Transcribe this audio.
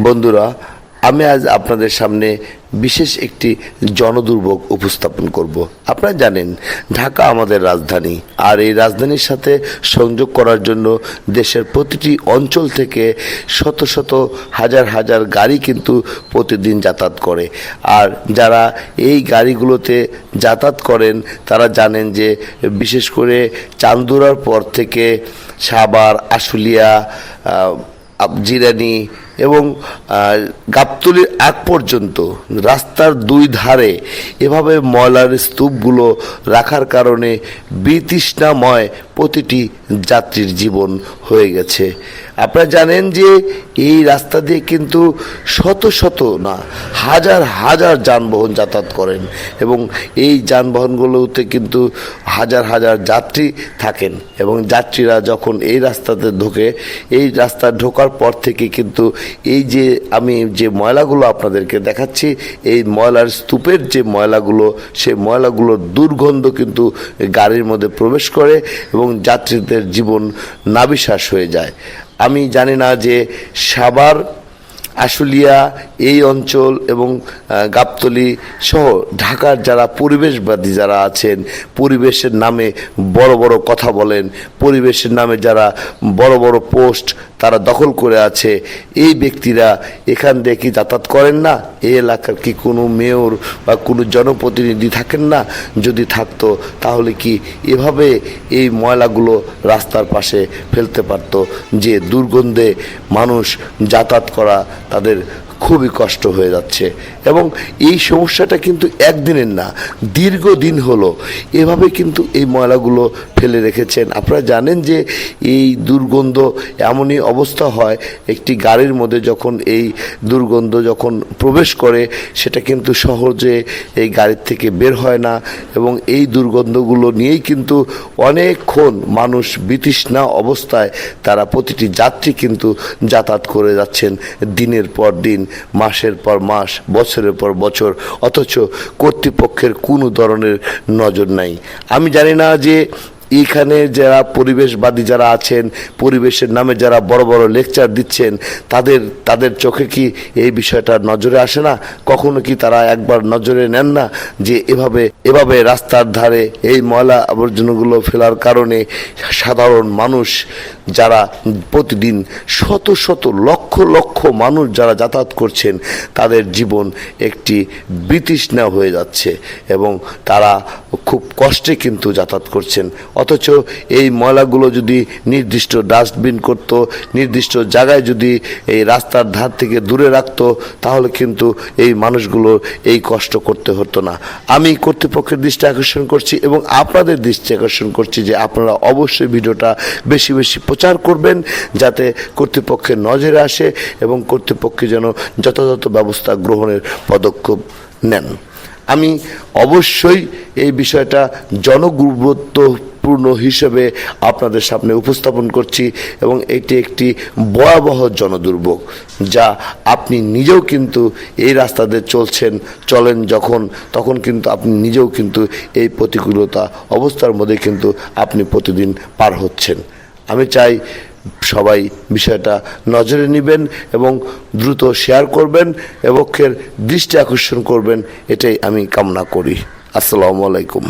বন্ধুরা, আমি আজ আপনাদের সামনে বিশেষ একটি জনদুর্ভোগ উপস্থাপন করব। আপনারা জানেন, ঢাকা আমাদের রাজধানী। আর এই রাজধানীর সাথে সংযোগ করার জন্য দেশের প্রতিটি অঞ্চল থেকে শত শত হাজার হাজার গাড়ি কিন্তু প্রতিদিন যাতায়াত করে। আর যারা এই গাড়িগুলোতে যাতায়াত করেন, তারা জানেন যে বিশেষ করে চান্দুরার পর থেকে সাবার আশুলিয়া জিরানি এবং গাবতলির আগ পর্যন্ত, রাস্তার দুই ধারে এভাবে ময়লার স্তূপগুলো রাখার কারণে বিতৃষ্ণাময় প্রতিটি যাত্রীর জীবন হয়ে গেছে। আপনারা জানেন যে এই রাস্তা দিয়ে কিন্তু শত শত না, হাজার হাজার যানবাহন যাতায়াত করেন এবং এই যানবাহনগুলোতে কিন্তু হাজার হাজার যাত্রী থাকেন এবং যাত্রীরা যখন এই রাস্তাতে ঢোকে, এই রাস্তা ঢোকার পর থেকে কিন্তু এই যে আমি যে ময়লাগুলো আপনাদেরকে দেখাচ্ছি, এই ময়লার স্তূপের যে ময়লাগুলো, সেই ময়লাগুলোর দুর্গন্ধ কিন্তু গাড়ির মধ্যে প্রবেশ করে এবং যাত্রীদের জীবন নাবিশ্বাস হয়ে যায়। আমি জানি না যে সাবার আশুলিয়া, এই অঞ্চল এবং গাবতলী সহ ঢাকার যারা পরিবেশবাদী যারা আছেন, পরিবেশের নামে বড় বড় কথা বলেন, পরিবেশের নামে যারা বড় বড় পোস্ট তারা দখল করে আছে, এই ব্যক্তিরা এখান দিয়ে কি যাতায়াত করেন না? এই এলাকার কি কোনো মেয়র বা কোনো জনপ্রতিনিধি থাকেন না? যদি থাকতো, তাহলে কি এভাবে এই ময়লাগুলো রাস্তার পাশে ফেলতে পারতো যে দুর্গন্ধে মানুষ যাতায়াত করা তাদের খুবই কষ্ট হয়ে যাচ্ছে। এবং এই সমস্যাটা কিন্তু একদিনের না, দীর্ঘদিন হলো। এভাবে কিন্তু এই ময়লাগুলো ফেলে রেখেছেন। আপনারা জানেন যে এই দুর্গন্ধ এমনই অবস্থা হয়, একটি গাড়ির মধ্যে যখন এই দুর্গন্ধ যখন প্রবেশ করে, সেটা কিন্তু সহজে এই গাড়ির থেকে বের হয় না। এবং এই দুর্গন্ধগুলো নিয়েই কিন্তু অনেকক্ষণ মানুষ বিতৃষ্ণা অবস্থায় তারা প্রতিটি যাত্রী কিন্তু যাতায়াত করে যাচ্ছেন দিনের পর দিন। মাসের পর মাস, বছরের পর বছর, অথচ কর্তৃপক্ষের কোনো ধরনের নজর নাই। আমি জানি না যে এইখানে যারা পরিবেশবাদী যারা আছেন, পরিবেশের নামে যারা বড় বড় লেকচার দিচ্ছেন, তাদের তাদের চোখে কি এই বিষয়টা নজরে আসে না? কখনো কি তারা একবার নজরে নেন না যে এভাবে এভাবে রাস্তার ধারে এই ময়লা আবর্জনাগুলো ফেলার কারণে সাধারণ মানুষ যারা প্রতিদিন শত শত লক্ষ লক্ষ মানুষ যারা যাতায়াত করছেন, তাদের জীবন একটি বিতৃষ্ণা হয়ে যাচ্ছে এবং তারা খুব কষ্টে কিন্তু যাতায়াত করছেন। অথচ এই ময়লাগুলো যদি নির্দিষ্ট ডাস্টবিন করত, নির্দিষ্ট জায়গায় যদি এই রাস্তার ধার থেকে দূরে রাখত, তাহলে কিন্তু এই মানুষগুলো এই কষ্ট করতে হতো না। আমি কর্তৃপক্ষের দৃষ্টি আকর্ষণ করছি এবং আপনাদের দৃষ্টি আকর্ষণ করছি যে আপনারা অবশ্যই ভিডিওটা বেশি বেশি প্রচার করবেন যাতে কর্তৃপক্ষের নজরে আসে এবং কর্তৃপক্ষে যেন যথাযথ ব্যবস্থা গ্রহণের পদক্ষেপ নেন। আমি অবশ্যই এই বিষয়টা জনগুরুত্বপূর্ণ হিসেবে আপনাদের সামনে উপস্থাপন করছি এবং এটি একটি ভয়াবহ জনদুর্ভোগ, যা আপনি নিজেও কিন্তু এই রাস্তা দিয়ে চলছেন, চলেন যখন, তখন কিন্তু আপনি নিজেও কিন্তু এই প্রতিকূলতা অবস্থার মধ্যে কিন্তু আপনি প্রতিদিন পার হচ্ছেন। আমি চাই সবাই বিষয়টা নজরে নেবেন এবং দ্রুত শেয়ার করবেন এবং দৃষ্টি আকর্ষণ করবেন, এটাই আমি কামনা করি। আসসালামু আলাইকুম।